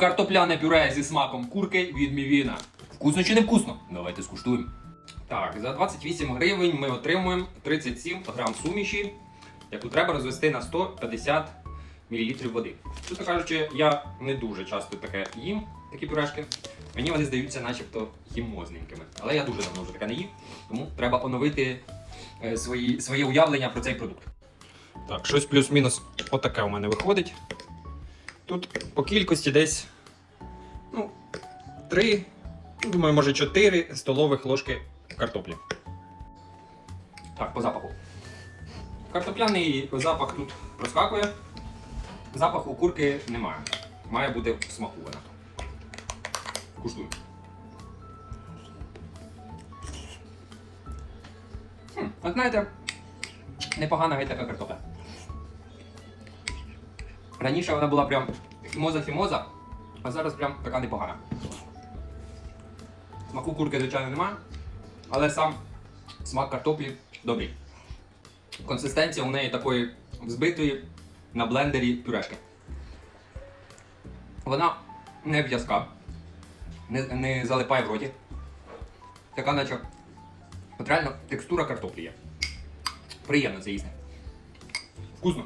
Картопляне пюре зі смаком курки від Мівіна. Вкусно чи не вкусно? Давайте скуштуємо. Так, за 28 гривень ми отримуємо 37 грам суміші, яку треба розвести на 150 мл води. Чесно кажучи, я не дуже часто таке їм, такі пюрешки. Мені вони здаються начебто хімозненькими. Але я дуже давно вже таке не їв, тому треба оновити е, свої, своє уявлення про цей продукт. Так, щось плюс-мінус отаке у мене виходить. Тут по кількості десь ну, 3, ну, думаю, може 4 столових ложки картоплі. Так, по запаху. Картопляний запах тут проскакує. Запаху курки немає. Має бути вона. Куштуємо. Хм, от знаєте, непогана геть картопля. Раніше вона була прям фімоза-фімоза, а зараз прям така непогана. Смаку курки, звичайно, немає, але сам смак картоплі добрий. Консистенція у неї такої взбитої на блендері пюрешки. Вона не в'язка, не, не залипає в роті. Така наче. От реально текстура картоплі є. Приємно це їсти. Вкусно.